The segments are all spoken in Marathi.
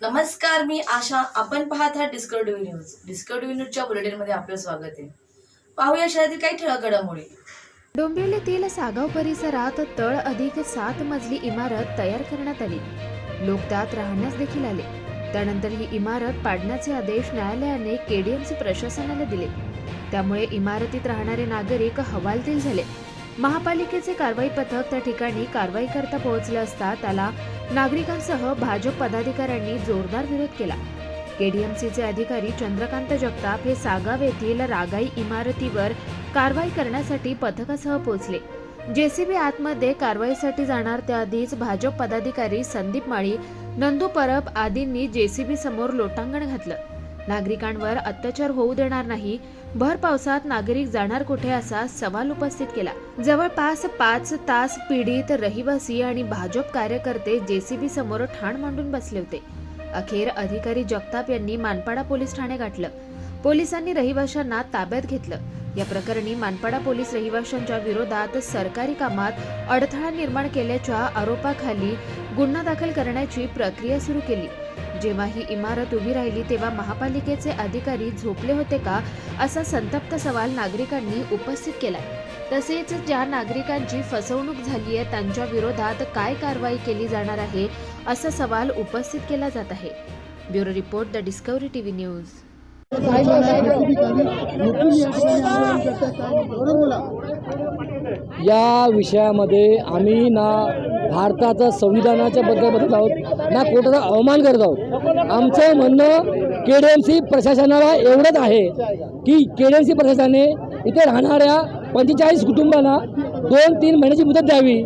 नमस्कार मी आशा. आपण पाहत आहात डिस्कवरी न्यूज डिस्कवरी न्यूजच्या बुलेटिनमध्ये आपलं स्वागत आहे. पाहूया शहरातील काही ठळक घडामोडी डोंबिवलीतील सागाव परिसरात तळ अधिक सात मजली इमारत तयार करण्यात आली. लोक त्यात राहण्यास देखील आले. त्यानंतर ही इमारत पाडण्याचे आदेश न्यायालयाने केडीएमसी प्रशासनाला दिले. त्यामुळे इमारतीत राहणारे नागरिक हवालदिल झाले. महापालिकेचे कारवाई पथक त्या ठिकाणी कारवाई करता पोहोचले असता त्याला नागरिकांसह भाजप पदाधिकाऱ्यांनी जोरदार विरोध केला. केडीएमसीचे अधिकारी चंद्रकांत जगताप हे सागाव येथील रागाई इमारतीवर कारवाई करण्यासाठी पथकासह पोहोचले. जेसीबी आतमध्ये कारवाईसाठी जाणार त्याआधीच भाजप पदाधिकारी संदीप माळी नंदू परब आदींनी जेसीबी समोर लोटांगण घातलं. नागरिकांवर अत्याचार होऊ देणार नाही. भर पावसात नागरिक जाणार कुठे असा सवाल उपस्थित केला. जवळपास पाच तास पीडित रहिवासी आणि भाजप कार्यकर्ते जेसीबी समोर ठाण मांडून बसले होते. अखेर अधिकारी जगताप यांनी मानपाडा पोलीस ठाणे गाठलं. पोलिसांनी रहिवाशांना ताब्यात घेतलं. या प्रकरणी मानपाडा पोलीस रहिवाशांच्या विरोधात सरकारी कामात अडथळा निर्माण केल्याच्या आरोपाखाली गुन्हा दाखल करण्याची प्रक्रिया सुरू केली. जेव्हा ही इमारत उभी राहिली तेव्हा महापालिकेचे अधिकारी झोपले होते का असा संतप्त सवाल नागरिकांनी उपस्थित केला तसेच ज्या नागरिकांची फसवणूक झाली आहे त्यांच्या विरोधात काय कारवाई केली जाणार आहे असा सवाल उपस्थित केला जात आहे bureau report the Discovery TV news या विषयामध्ये आम्ही ना भारताचा संविधानाच्या बद्दल बदलत आहोत ना कोर्टाचा अवमान करत आहोत. आमचं म्हणणं के डी एम सी प्रशासनाला एवढंच आहे की के डी एम सी प्रशासनाने इथे राहणाऱ्या पंचेचाळीस कुटुंबांना दोन तीन महिन्याची मुदत द्यावी.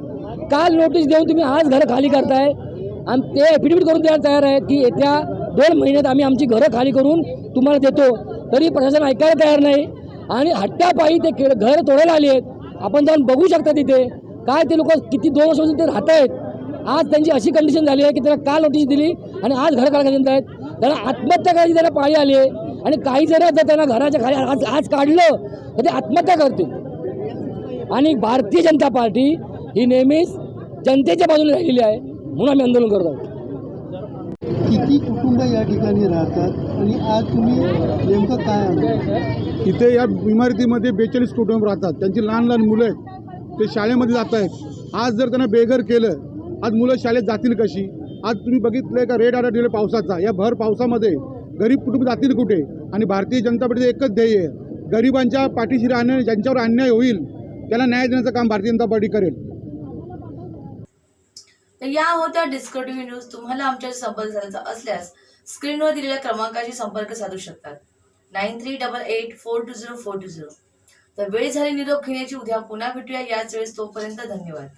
काल नोटीस देऊन तुम्ही आज घरं खाली करताय. आणि ते ॲफिडेविट करून द्यायला तयार आहेत की येत्या दोन महिन्यात आम्ही आमची घरं खाली करून तुम्हाला देतो. तरी प्रशासन ऐकायला तयार नाही. आणि हट्ट्यापायी ते घर तोडायला आली आहेत. आपण जाऊन बघू शकता तिथे. काय ते लोक किती दोन वर्षापासून ते राहत आहेत आज त्यांची अशी कंडिशन झाली आहे की त्यांना काल नोटीस दिली आणि आज घर काढायला आहेत. त्यांना आत्महत्या करायची त्यांना पाळी आली आहे. आणि काही जण जर त्यांना घराच्या खाली आज आज काढलं तर ते आत्महत्या करतील. आणि भारतीय जनता पार्टी ही नेहमीच जनतेच्या बाजूने राहिलेली आहे. म्हणून आम्ही आंदोलन करत आहोत. किती कुटुंब या ठिकाणी राहतात आणि आज तुम्ही नेमकं काय इथे या इमारतीमध्ये बेचाळीस कुटुंब राहतात. त्यांची लहान लहान मुलं आहेत. ते शाळेमध्ये जात आहेत. आज जर त्यांना बेघर केलं आज मुलं शाळेत जातील कशी? आज तुम्ही बघितलंय का रेड अलर्ट दिलं पावसाचा? या भर पावसामध्ये गरीब कुटुंब जातील कुठे? आणि भारतीय जनता पार्टीचं एकच ध्येय आहे. गरिबांच्या पाठीशी राहणं ज्यांच्यावर अन्याय होईल त्याला न्याय देण्याचं काम भारतीय जनता पार्टी करेल. तर या होत्या डिस्कटिव्ह न्यूज तुम्हाला आमच्या संपर्क साधायचा असल्यास स्क्रीनवर दिलेल्या क्रमांकाशी संपर्क साधू शकतात. Nine three double eight four two zero four two zero तर वेळ झाली निरोप घेण्याची उद्या पुन्हा भेटूया. याच वेळेस तोपर्यंत धन्यवाद.